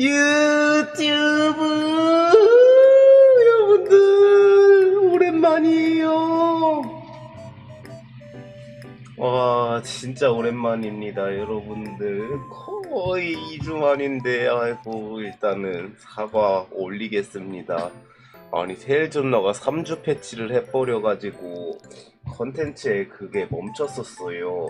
유튜브 여러분들 오랜만이에요. 와 진짜 오랜만입니다 여러분들. 거의 2주 만인데 아이고 일단은 사과 올리겠습니다. 아니 세일존너가 3주 패치를 해버려가지고 컨텐츠에 그게 멈췄었어요.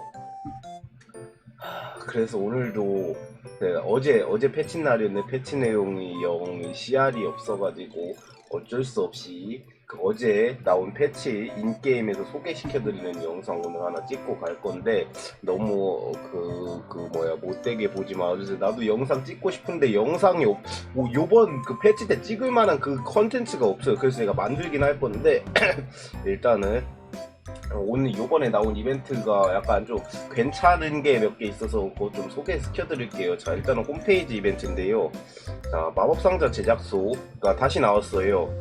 하, 그래서 오늘도 네, 어제 어제 패치 날이었는데 패치 내용이 영 CR이 없어가지고 어쩔 수 없이 그 어제 나온 패치 인게임에서 소개시켜드리는 영상 오늘 하나 찍고 갈 건데 너무 그, 그 뭐야 못되게 보지 마주세요 나도 영상 찍고 싶은데 영상이 없, 뭐 요번 그 패치 때 찍을 만한 그 컨텐츠가 없어요. 그래서 제가 만들긴 할 건데 일단은 오늘 요번에 나온 이벤트가 약간 좀 괜찮은 게 몇 개 있어서 그거 좀 소개시켜 드릴게요. 자, 일단은 홈페이지 이벤트인데요. 자, 마법상자 제작소가 다시 나왔어요.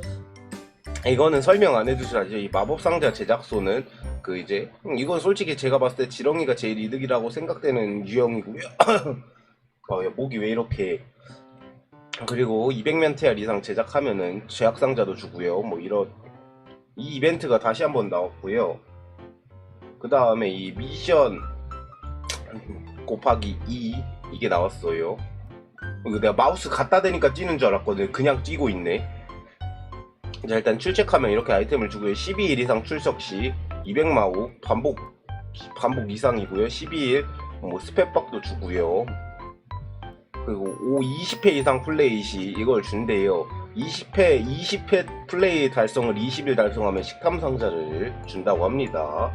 이거는 설명 안 해주셔야죠. 이 마법상자 제작소는 그 이제 음, 이건 솔직히 제가 봤을 때 지렁이가 제일 이득이라고 생각되는 유형이고요. 어, 야, 목이 왜 이렇게 그리고 200면 TR 이상 제작하면은 제약상자도 주고요. 뭐 이런 이 이벤트가 다시 한번 나왔고요. 그 다음에 이 미션 곱하기 2 이게 나왔어요. 이거 내가 마우스 갖다 대니까 뛰는 줄 알았거든. 그냥 뛰고 있네. 자 일단 출첵하면 이렇게 아이템을 주고요. 12일 이상 출석 시 200마우 반복 반복 이상이고요. 12일 뭐 스펙박도 주고요. 그리고 5, 20회 이상 플레이 시 이걸 준대요. 20회 20회 플레이 달성을 20일 달성하면 식탐 상자를 준다고 합니다.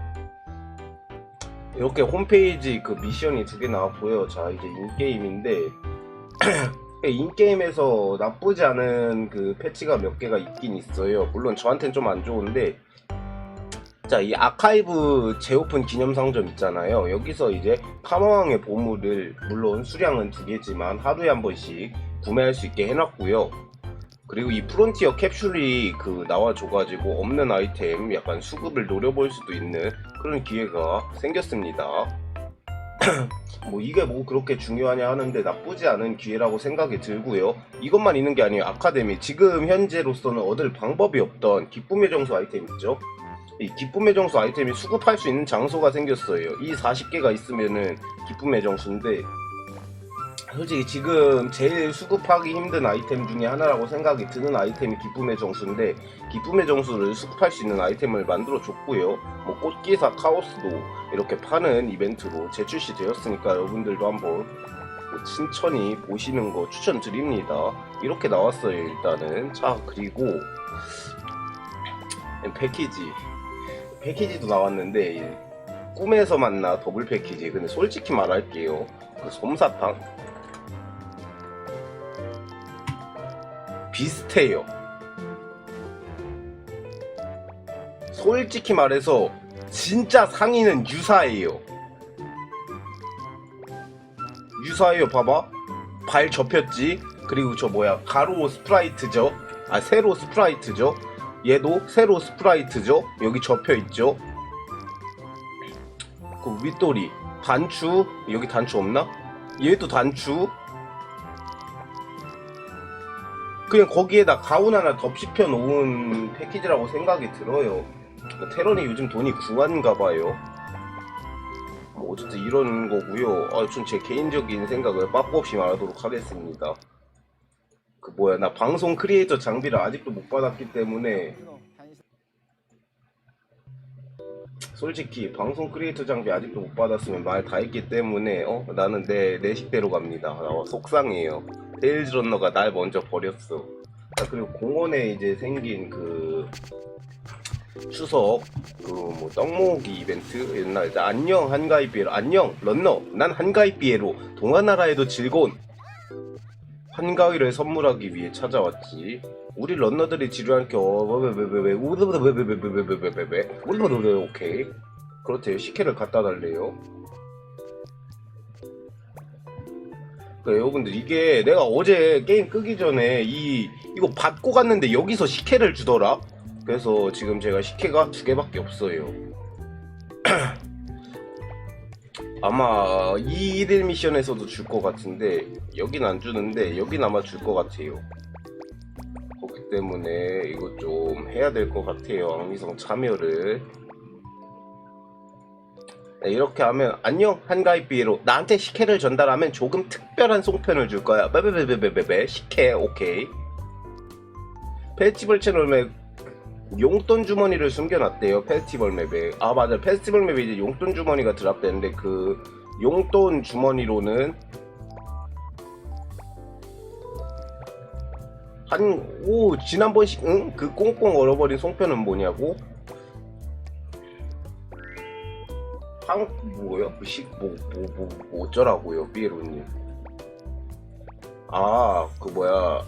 이렇게 홈페이지 그 미션이 두 개 나왔고요. 자 이제 인게임인데 인게임에서 나쁘지 않은 그 패치가 몇 개가 있긴 있어요. 물론 저한텐 좀 안 좋은데 자 이 아카이브 재오픈 기념 상점 있잖아요. 여기서 이제 파마왕의 보물을 물론 수량은 두 개지만 하루에 한 번씩 구매할 수 있게 해놨고요. 그리고 이 프론티어 캡슐이 그 나와줘가지고 없는 아이템 약간 수급을 노려볼 수도 있는 그런 기회가 생겼습니다. 뭐 이게 뭐 그렇게 중요하냐 하는데 나쁘지 않은 기회라고 생각이 들고요. 이것만 있는 게 아니에요. 아카데미 지금 현재로서는 얻을 방법이 없던 기쁨의 정수 아이템 있죠. 이 기쁨의 정수 아이템이 수급할 수 있는 장소가 생겼어요. 이 40개가 있으면은 기쁨의 정수인데 솔직히 지금 제일 수급하기 힘든 아이템 중에 하나라고 생각이 드는 아이템이 기쁨의 정수인데 기쁨의 정수를 수급할 수 있는 아이템을 만들어 줬고요. 뭐 꽃기사 카오스도 이렇게 파는 이벤트로 재출시 되었으니까 여러분들도 한번 그 천천히 보시는 거 추천드립니다. 이렇게 나왔어요 일단은. 자 그리고 패키지 패키지도 나왔는데 이 꿈에서 만나 더블 패키지. 근데 솔직히 말할게요. 그 솜사탕 비슷해요. 솔직히 말해서 진짜 상의는 유사해요. 유사해요. 봐봐. 발 접혔지. 그리고 저 뭐야 가로 스프라이트죠. 아 세로 스프라이트죠. 얘도 세로 스프라이트죠. 여기 접혀 있죠. 그 윗돌이 단추 여기 단추 없나? 얘도 단추. 그냥 거기에다 가운 하나 덧씹혀 놓은 패키지라고 생각이 들어요. 테런이 요즘 돈이 궁한가 봐요. 뭐 어쨌든 이런 거고요. 아, 전제 개인적인 생각을 빠꾸 없이 말하도록 하겠습니다. 그 뭐야, 나 방송 크리에이터 장비를 아직도 못 받았기 때문에 솔직히 방송 크리에이터 장비 아직도 못 받았으면 말 다 했기 때문에 어 나는 내 내 식대로 갑니다. 나 속상해요. 테일즈 런너가 날 먼저 버렸어. 아, 그리고 공원에 이제 생긴 그 추석 그뭐 떡모으기 이벤트 옛날 안녕 한가위 삐에로 안녕 런너 난 한가위 삐에로 동화나라에도 즐거운 한가위를 선물하기 위해 찾아왔지. 우리 런너들이 지루할 게 왜왜왜왜 우르르르르르르르르르르 우르르르 오케이 그렇대요 식혜를 갖다 달래요. 그 여러분들 이게 내가 어제 게임 끄기 전에 이 이거 받고 갔는데 여기서 식혜를 주더라. 그래서 지금 제가 식혜가 두 개밖에 없어요. 아마 이 1일 미션에서도 줄 것 같은데 여긴 안 주는데 여긴 아마 줄 것 같아요. 그렇기 때문에 이거 좀 해야 될 것 같아요. 악미성 참여를. 네, 이렇게 하면 안녕 한가입비로 나한테 식혜를 전달하면 조금 특별한 송편을 줄 거야. 베베베베베베 식혜 오케이. 페스티벌 채널에 용돈 주머니를 숨겨놨대요 페스티벌 맵에 아 맞아 페스티벌 맵에 이제 용돈 주머니가 드랍되는데 그 용돈 주머니로는 한 오 지난번식 응? 그 꽁꽁 얼어버린 송편은 뭐냐고? 한 뭐야? 그식뭐뭐 뭐, 뭐 어쩌라고요 삐에로님 아 그 뭐야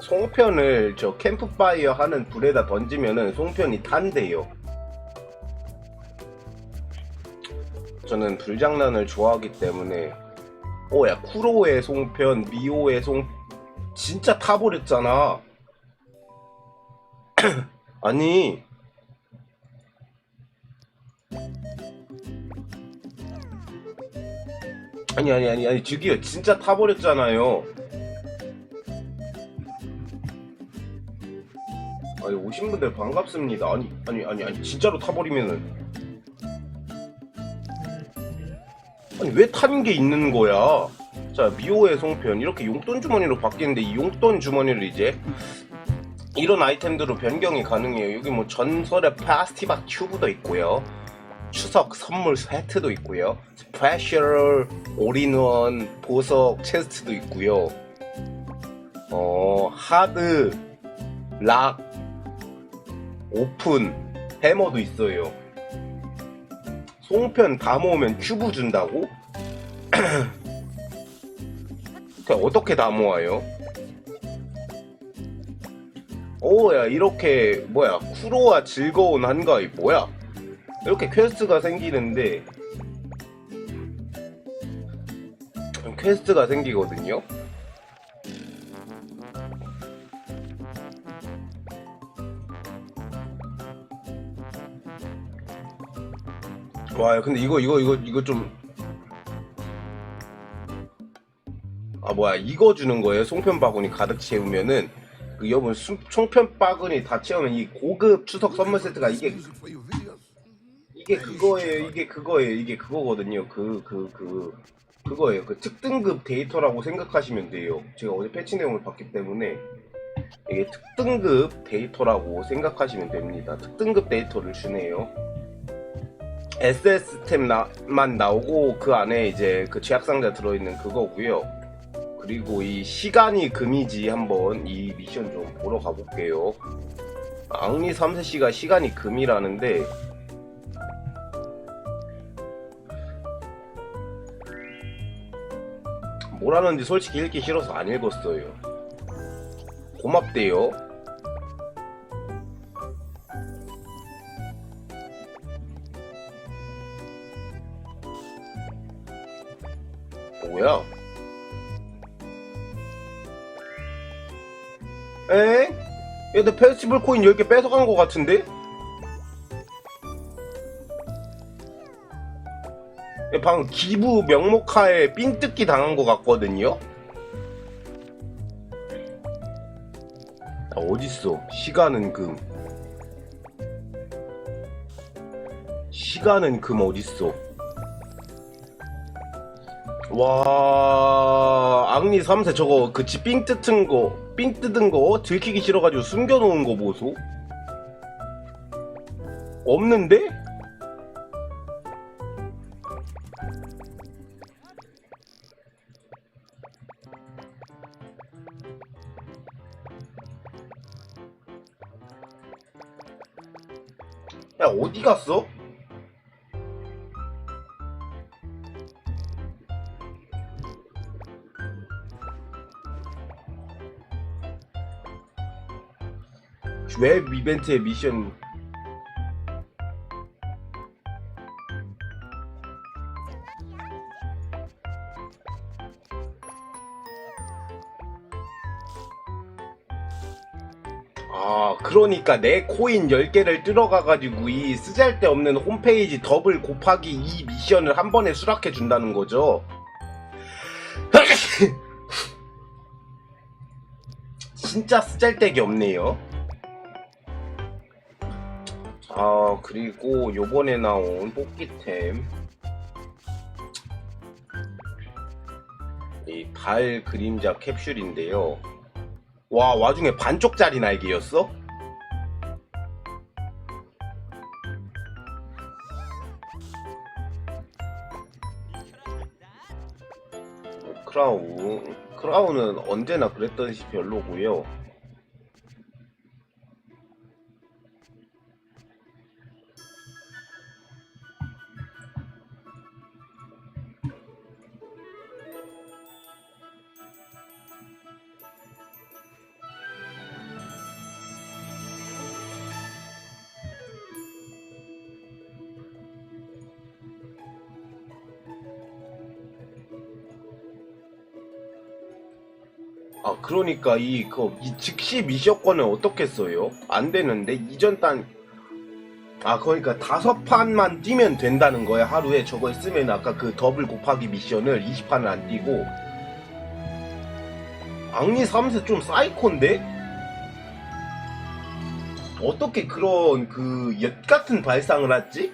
송편을 저 캠프파이어 하는 불에다 던지면은 송편이 탄대요. 저는 불장난을 좋아하기 때문에 오야 쿠로의 송편, 미오의 송 진짜 타버렸잖아. 아니 아니 아니 아니 아니 저기요 진짜 타버렸잖아요. 아니 오신 분들 반갑습니다. 아니 아니 아니 아니 진짜로 타버리면은 아니 왜 타는 게 있는 거야? 자 미호의 송편 이렇게 용돈 주머니로 바뀌는데 이 용돈 주머니를 이제 이런 아이템들로 변경이 가능해요. 여기 뭐 전설의 파스티박 튜브도 있고요. 추석 선물 세트도 있고요. 스페셜 올인원 보석 체스트도 있고요. 어 하드 락 오픈 해머도 있어요. 송편 다 모으면 큐브 준다고? 어떻게 다 모아요? 오야 이렇게 뭐야 쿠로와 즐거운 한가위 뭐야? 이렇게 퀘스트가 생기는데 퀘스트가 생기거든요. 와 근데 이거 이거 이거 이거 좀. 아 뭐야. 이거 주는 거예요? 송편 바구니 가득 채우면은 그 여러분 수- 송편 바구니 다 채우면 이 고급 추석 선물 세트가 이게 이게 그거예요. 이게 그거예요. 이게 그거거든요. 그 그 그 그, 거예요. 그 특등급 데이터라고 생각하시면 돼요. 제가 어제 패치 내용을 봤기 때문에 이게 특등급 데이터라고 생각하시면 됩니다. 특등급 데이터를 주네요 SS템만 나오고 그 안에 이제 그 제약상자 들어있는 그거고요. 그리고 이 시간이 금이지 한번 이 미션 좀 보러 가볼게요. 악리 3세씨가 시간이 금이라는데 뭐라는지 솔직히 읽기 싫어서 안 읽었어요. 고맙대요. 에? 얘 내 페스티벌 코인 10개 뺏어간 것 같은데? 얘 방금 기부 명목하에 삥 뜯기 당한 것 같거든요? 아, 어딨어? 시간은 금. 시간은 금 어딨어? 와 악리 3세 저거 그치 삥 뜯은 거, 삥 뜯은 거 들키기 싫어가지고 숨겨놓은 거 보소? 없는데? 야 어디 갔어? 웹 이벤트의 미션 아, 그러니까 내 코인 10개를 뜯어가가지고 이 쓰잘데없는 홈페이지 더블 곱하기 2 미션을 한 번에 수락해 준다는 거죠. 진짜 쓰잘데기 없네요. 아, 그리고 요번에 나온 뽑기템. 이달 그림자 캡슐인데요. 와, 와중에 반쪽짜리 날개였어? 크라운. 크라운은 언제나 그랬던 시 별로고요. 아, 그러니까 이, 그, 이 즉시 미션권을 어떻게 써요? 안 되는데? 이전 단, 아, 그러니까 다섯 판만 뛰면 된다는 거야, 하루에. 저걸 쓰면 아까 그 더블 곱하기 미션을 20판을 안 뛰고. 악리 3세 좀 사이콘데? 어떻게 그런 그, 엿 같은 발상을 하지?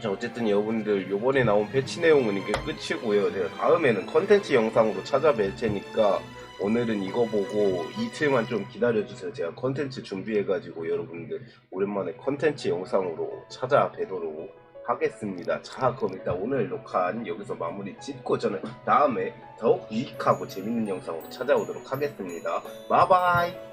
자, 어쨌든 여러분들 요번에 나온 패치 내용은 이게 끝이고요. 제가 다음에는 컨텐츠 영상으로 찾아뵐 테니까 오늘은 이거 보고 이틀만 좀 기다려주세요. 제가 컨텐츠 준비해가지고 여러분들 오랜만에 컨텐츠 영상으로 찾아뵈도록 하겠습니다. 자, 그럼 일단 오늘 녹화는 여기서 마무리 짓고 저는 다음에 더욱 유익하고 재밌는 영상으로 찾아오도록 하겠습니다. 바이바이!